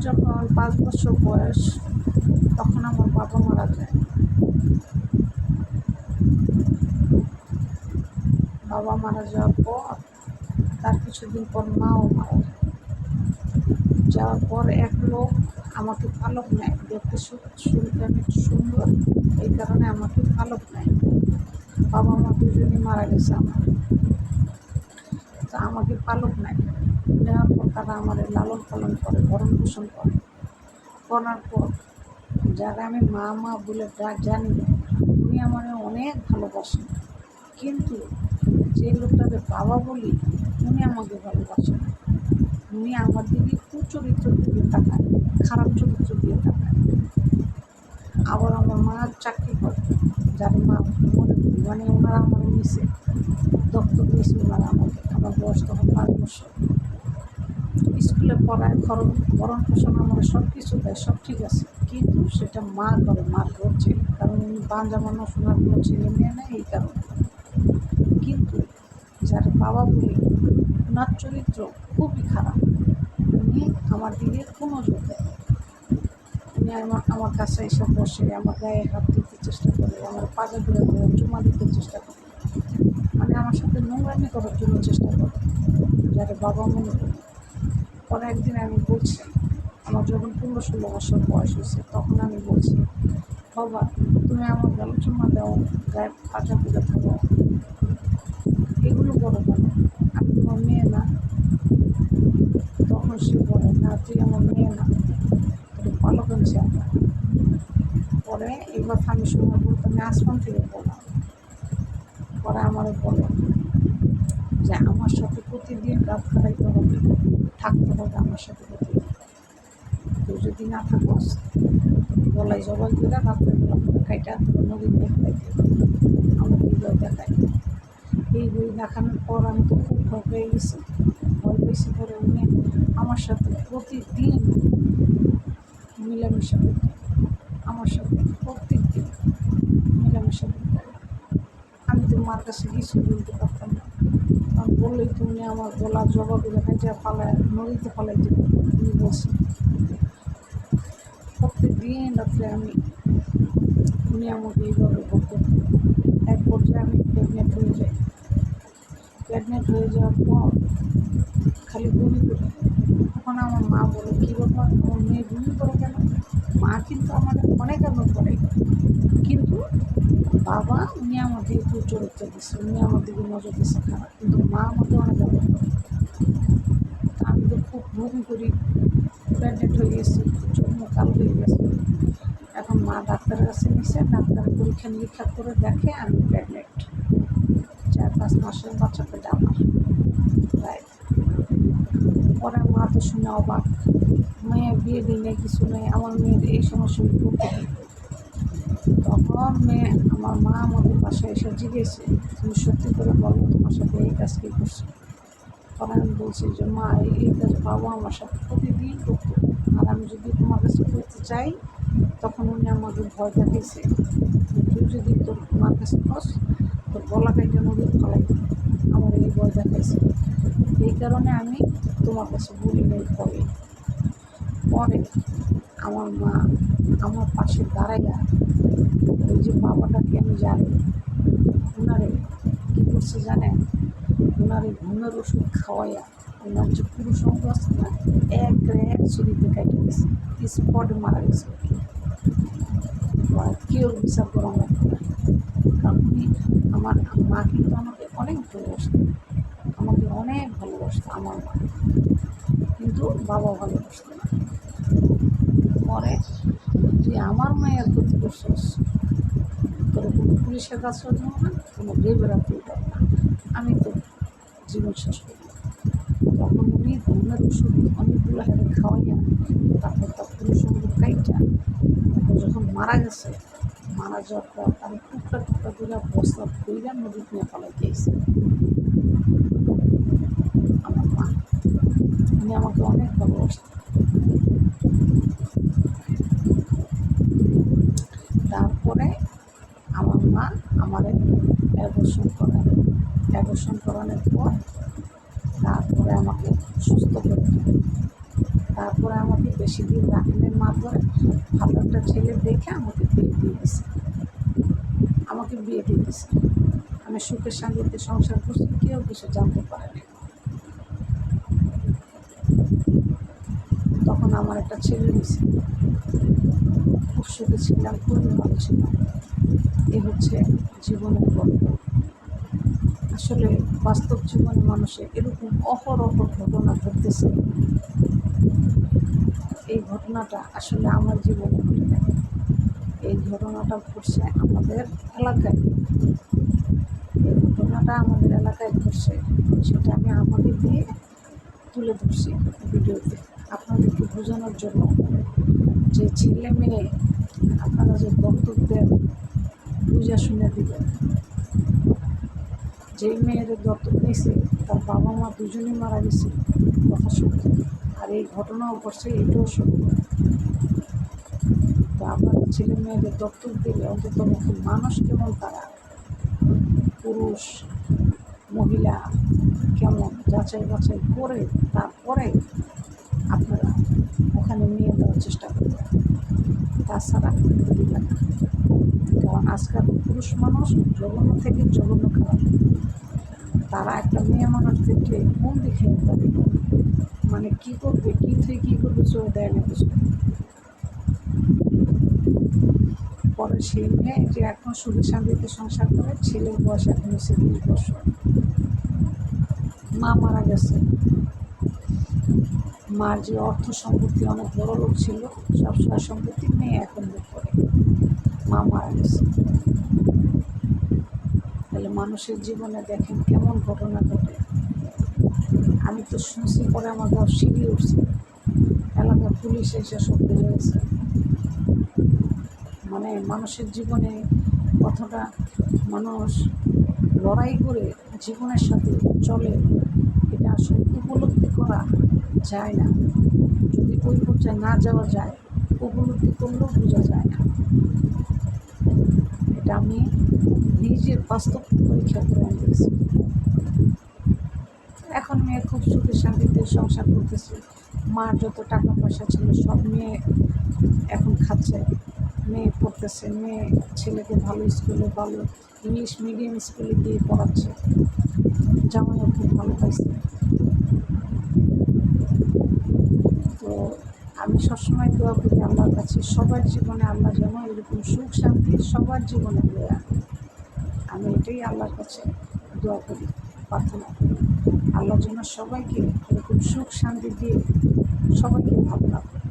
যখন পাঁচ বছর বয়স, তখন আমার বাবা মারা যায়। বাবা মারা যাওয়ার পর, তার কিছুদিন পর মাও মারা যায়। যাওয়ার পর এক লোক আমাকে পালক নেয়। দেখতে শুনতে আমি সুন্দর। এই কারণে আমাকে পালক নেয়। বাবা মা দুজনই মারা গেছে আমার। তা আমাকে পালক নেয়। নেওয়ার তারা আমাদের লালন পালন করে, ভরণ পোষণ করে। করার পর যারা আমি মা মা বলে জানি, উনি আমার অনেক ভালোবাসেন। কিন্তু যে লোকটাকে বাবা বলি, উনি আমাকে ভালোবাসেন উনি আমার দিকে কুচরিত্র দিয়ে তাকায়, খারাপ চরিত্র দিয়ে তাকায়। আবার আমার মা চাকরি করে, যার মা মনে করি মানে ওনারা আমার নিচে দপ্তর নিয়েছে ওনারা আমাকে, আমার বয়স তখন পাঁচ বছর। স্কুলে পড়ায় খরচ ভরণ পোষণ আমার সব কিছু দেয়, সব ঠিক আছে। কিন্তু সেটা মা করে, মা করছে, কারণ উনি বাঞ্জা মানুষ, ওনার কোনো ছেলে মেয়ে নেই এই কারণে। কিন্তু যার বাবা বলি, ওনার চরিত্র খুবই খারাপ, উনি আমার দিকে কোনো জোর দেয়। উনি আমার আমার কাছে এসে বসে, আমার গায়ে হাত দিতে চেষ্টা করে, আমার পাজা ঘুরে ধরে চুমা দিতে চেষ্টা করে। মানে আমার সাথে নোংরামি করার জন্য চেষ্টা করে, যারা বাবা মনে করি। পরে একদিন আমি বলছি, আমার যখন পনেরো ষোলো বছর বয়স হয়েছে, তখন আমি বলছি, বাবা, তুমি আমার গালে চুমা দাও, গায়ে পাজা ঘুরে থাকো এগুলো বলো কেন আমি তোমার মেয়ে না। তখন সে বলে, না, তুই আমার মেয়ে না। তোর ভালো করছে আমরা পরে এই কথা আমি শোনার বলতে আমি আসমান থেকে বললাম পরে আমার বলে যে, আমার সাথে প্রতিদিন রাত কাটাইতে হবে। থাকতে হবে আমার সাথে। তুই যদি না থাকস গলায় জবাই করে রাত্রে কাইটা নদীর নিয়ে আমার এই বই দেখায়। এই বই দেখানোর পর আমি তো খুব ভয় পেয়ে গেছি। ভয় পেয়েছি পরে উনি আমার সাথে প্রতিদিন মিলামেশা করতে আমার সাথে প্রত্যেক দিন মিলামিশা করতে আমি তো মার কাছে কিছু বলতে পারতাম বললেই তুমি আমার গলা জবাব দেখা যায় ফালায় নদীতে দেবে তুমি বলছি প্রত্যেক দিন রাত্রে আমি উনি আমাকে এইভাবে বলতে এক পর্যায়ে আমি প্রেগনেন্ট হয়ে যাই। প্রেগনেন্ট হয়ে যাওয়ার পর খালি বমি করি। তখন আমার মা বলে, কী ব্যাপার? আমার মেয়ে বমি করে কেন? মা কিন্তু আমাদের অনেক আদর করে। কিন্তু বাবা, উনি আমাদের একটু চরিত্র দিচ্ছে, উনি আমার দিকে নজর দিচ্ছে খারাপ, কিন্তু মা আমাকে অনেক আদর করে আমি তো খুব বমি করি প্রেগনেন্ট হয়ে গেছি জন্ম কাল হয়ে গেছে। এখন মা ডাক্তারের কাছে নিছে, ডাক্তার পরীক্ষা নিরীক্ষা করে দেখে আমি প্রেগনেন্ট চার পাঁচ মাসের বাচ্চা পেটে আমার। তাই পরে মা তো শুনে অবাক। মেয়ে বিয়ে দিই নেই কিছু নেই, আমার মেয়ের এই সমস্যা তখন মেয়ে আমার মা আমাদের বাসায় এসে জিজ্ঞেসে, তুমি সত্যি করে বলো তোমার সাথে এই কাজ কী করছ? পরে আমি বলছি যে, মা, এই কাজ বাবা আমার সাথে প্রতিদিন করতো। আর আমি যদি তোমার কাছে করতে চাই, তখন উনি আমাকে ভয় দেখাইছে। তুই যদি তোর মার কাছে খস তোর গলা কাইটা নদীর ফলাই আমার এই ভয় দেখাইছে। এই কারণে আমি তোমার কাছে বলি নেই পরে। পরে আমার মা আমার পাশে দাঁড়াইয়া ওই যে বাবাটাকে আমি জানি, ওনারে কী করছে জানেন? ওনার ঘুমের ওষুধ খাওয়াইয়া, ওনার যে অঙ্গ আছে না এক এক ছুরিতে কাটে গেছে স্পটে মারা গেছে বা কেউ বিচার করা না। কারণ উনি আমার, মা কিন্তু আমাকে অনেক ভালোবাসত, আমাকে অনেক ভালোবাসত, আমার মা। কিন্তু বাবা ভালোবাসত না। পরে তুই আমার মায়ের ক্ষতি করছিস তোর কোনো পুলিশের কাছে দেবো না, কোনো রেবেরা তুই দেবো না, আমি তো জীবন শেষ করি তখন উনি ঘুমের ওষুধ অনেকগুলো হারে খাওয়াইয়া তারপর তার পুরুষ সঙ্গে কাইটা তারপর যখন মারা গেছে, মারা যাওয়ার পর আমি টুকরা টুকরা করে বস্তা কইরা নদীর নিয়ে পালাই গিয়েছি। আমার মা, উনি আমাকে অনেক ভালোবাসতেন তারপরে আমার মা আমাদের অ্যাবর্শন করায় অ্যাবর্শন করানোর পর তারপরে আমাকে সুস্থ করে। তারপরে আমাকে বেশি দিন রাখলেন মা ধরে ভালো একটা ছেলে দেখে আমাকে বিয়ে দিয়ে দিছে। আমাকে বিয়ে দিয়ে আমি সুখের শান্তিতে সংসার করছি, কেউ কিছু জানতে পারেনি তখন আমার একটা ছেলে দিছে খুব সুখে ছিলাম, খুবই ভালো ছিলাম। এ হচ্ছে জীবনের গল্প। আসলে বাস্তব জীবনে মানুষের এরকম অহরহ ঘটনা ঘটতেছে। এই ঘটনাটা আসলে আমার জীবনে ঘটে। এই ঘটনাটা ঘটছে আমাদের এলাকায়। এই ঘটনাটা আমাদের এলাকায় ঘটছে, সেটা আমি আমাদের দিয়ে তুলে ধরছি ভিডিওতে। আপনাদেরকে বোঝানোর জন্য যে ছেলে মেয়ে, আপনারা যে দত্তকদের বুঝা শুনে দিবেন যেই মেয়েদের দত্তক নিয়েছে, তার বাবা মা দুজনেই মারা গেছে, কথা সত্য। আর এই ঘটনাও ঘটছে, এটাও সত্য। তো আপনাদের ছেলে মেয়েদের দত্তক দিলে অন্তত মানুষ কেমন তারা? পুরুষ, মহিলা কেমন? যাচাই বাছাই করে তারপরে আপনারা ওখানে নিয়ে যাওয়ার চেষ্টা করবেন। তাছাড়া কারণ আজকাল পুরুষ মানুষ জঘন্য থেকে জঘন্য খারাপ তারা একটা মেয়ে মানুষ দেখলে মন দেখে তাদের মানে কী করবে, কী থেকে কী করবে চোখ দেয় না কিছু পরে। সেই মেয়ে যে এখন সুখে শান্তিতে সংসার করে, ছেলের বয়স এখন হচ্ছে বিশ বছর। মা মারা গেছে। মার যে অর্থ সম্পত্তি, অনেক বড় লোক ছিল, সব সয় সম্পত্তি মেয়ে এখন লোক করে। মা মারা গেছে। তাহলে মানুষের জীবনে দেখেন কেমন ঘটনা ঘটে। আমি তো শুনছি পরে আমার গা সিঁড়ি উঠছে। এলাকার পুলিশ এসে সব বেড়ে গেছে মানে মানুষের জীবনে কতটা মানুষ লড়াই করে জীবনের সাথে চলে। আসলে উপলব্ধি করা যায় না। যদি ওই পর্যায়ে না যাওয়া যায়, উপলব্ধি করলেও বোঝা যায় না। এটা আমি নিজের বাস্তব পরীক্ষা করে আনতেছি এখন মেয়ে খুব সুখে শান্তিতে সংসার করতেছে। মার যত টাকা পয়সা ছিল, সব মেয়ে এখন খাচ্ছে। মেয়ে পড়তেছে, মেয়ে ছেলেকে ভালো স্কুলে, ভালো ইংলিশ মিডিয়াম স্কুলে দিয়ে পড়াচ্ছে। জামাইও খুব ভালো পাইছে। সবসময় দোয়া করি আমার কাছে, সবার জীবনে আল্লাহ যেন এরকম সুখ শান্তি সবার জীবনে দিয়ে আমি এটাই আল্লাহর কাছে দোয়া করি, প্রার্থনা করি। আল্লাহ যেন সবাইকে এরকম সুখ শান্তি দিয়ে সবাইকে ভালো করি